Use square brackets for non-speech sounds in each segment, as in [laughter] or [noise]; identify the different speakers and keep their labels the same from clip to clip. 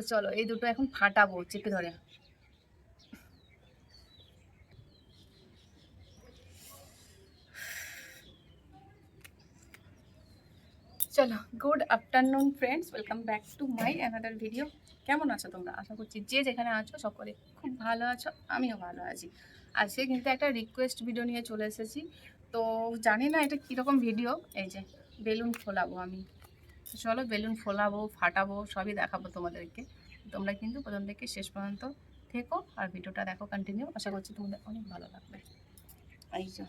Speaker 1: তো চলো, এই দুটো এখন ফাটাবো, চেপে ধরে। চলো good afternoon friends welcome back to my another video কেমন আছো তোমরা? আশা করছি যে যেখানে আছো, সকলে খুব ভালো আছো, আমিও ভালো আছি। আজকে কিন্তু একটা রিকোয়েস্ট ভিডিও নিয়ে চলে এসেছি। তো জানি না এটা কীরকম ভিডিও এই যে, বেলুন খোলাবো আমি। চলো বেলুন ফোলাবো, ফাটাবো, সবই দেখাবো তোমাদেরকে। তোমরা কিন্তু প্রথম থেকে শেষ পর্যন্ত থেকো আর ভিডিওটা দেখো কন্টিনিউ আশা করছি তোমাদের অনেক ভালো লাগবে। এই যে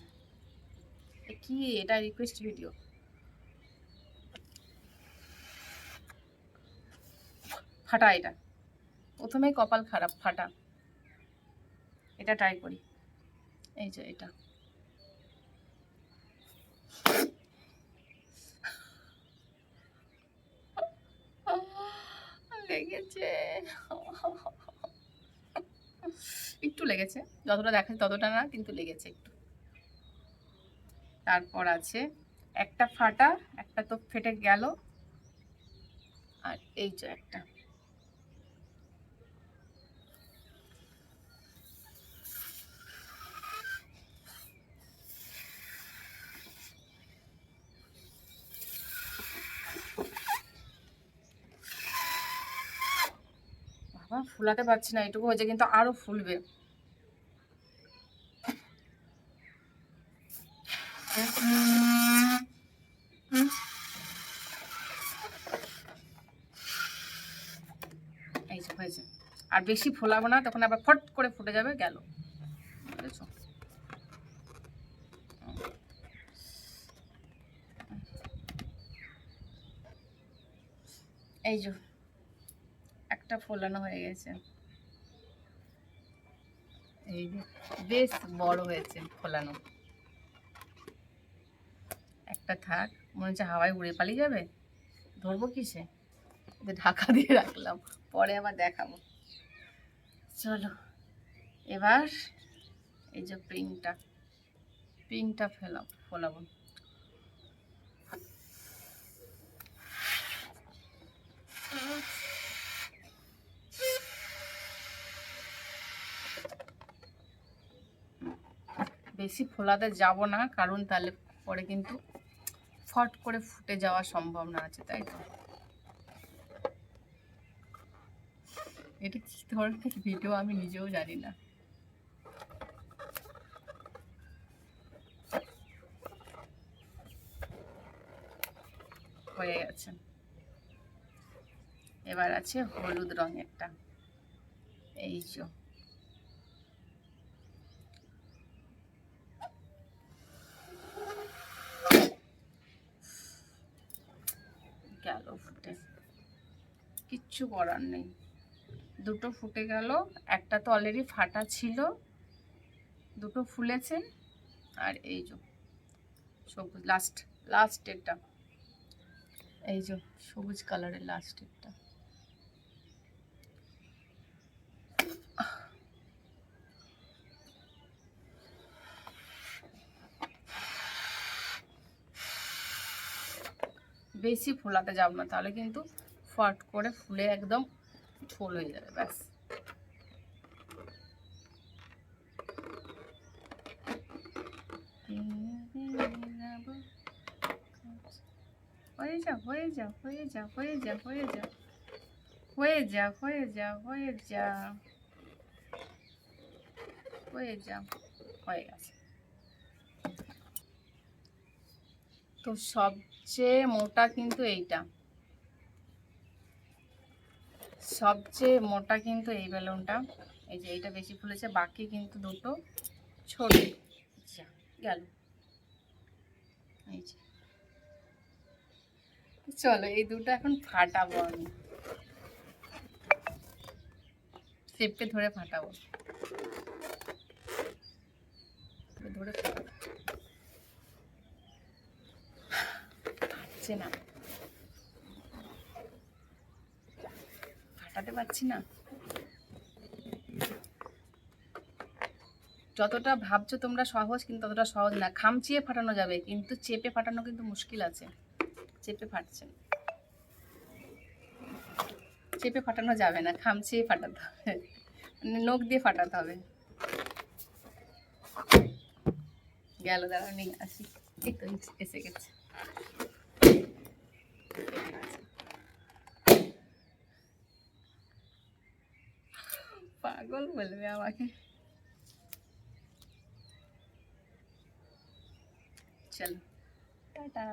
Speaker 1: কি? এটা রিকোয়েস্ট ভিডিও ফাটা এটা। প্রথমেই কপাল খারাপ, ফাটা। এটা ট্রাই করি। এই যে এটা লেগেছে [laughs] একটু লেগেছে। যতটা দেখেন ততটা না, কিন্তু লেগেছে একটু। তারপর আছে, একটা ফাটা, একটা তো ফেটে গেল। আর এই যে একটা। ফুলাতে পারছি না, এটুকু হয়েছে, কিন্তু আরও ফুলবে। এই হয়েছে। আর বেশি ফোলাবো না, তখন আবার ফট করে ফুটে যাবে, গেল। এই যে। একটা ফোলানো হয়ে গেছে। এই বেশ বড় হয়েছে ফোলানো। একটা থাক, মনে হচ্ছে হাওয়ায় উড়ে পালিয়ে যাবে। ধরবো কিসে? ঢাকা দিয়ে রাখলাম, পরে আবার দেখাবো। চলো, এবার এই যে পিংটা পিংটা ফেলাম ফোলাবো। বেশি ফোলাতে যাব না, কারণ তাহলে পরে কিন্তু ফট করে ফুটে যাওয়ার সম্ভাবনা আছে, তাই তো? এটা কি ধরনের ভিডিও আমি নিজেও জানি না। হয়ে গেছে। এবার আছে হলুদ রঙেরটা। এই যে গেল ফুটে কিচ্ছু করার নেই। দুটো ফুটে গেল, একটা তো অলরেডি ফাটা ছিল। দুটো ফুলেছে আর এই যে সবুজ লাস্ট লাস্টেরটা এই যে সবুজ কালারের লাস্টেরটা বেশি ফোলাতে যাব না, তাহলে কিন্তু ফট করে ফুলে একদম ঝোল হয়ে যাবে, ব্যাস। হয়ে যা হয়ে যা হয়ে যা হয়ে যা হয়ে যা হয়ে যা হয়ে যা হয়ে যা হয়ে যা হয়ে গেছে। তো সবচেয়ে মোটা কিন্তু এইটা। সবচেয়ে মোটা কিন্তু এই বেলুনটা। এই যে এইটা বেশি ফুলেছে, বাকি কিন্তু দুটো ছোট। গেল। এই যে। চলো, এই দুটো এখন ফাটাবো আমি। চেপে ধরে ফাটাবো। ধরে ফাটাবো। [sighs] ফাটছে না। ফাটাতে পারছি না। যতটা ভাবছ তোমরা সহজ, কিন্তু ততটা সহজ না। খামচিয়ে ফাটানো যাবে, কিন্তু চেপে ফাটানো কিন্তু মুশকিল আছে। চেপে ফাটছে। চেপে ফাটানো যাবে না, খামচিয়ে ফাটাতে হবে। মানে নখ দিয়ে ফাটাতে হবে। গেল দাঁড়া নিয়ে আসি। এসে গেছে। পাগল বলবে আমাকে চলো টাটা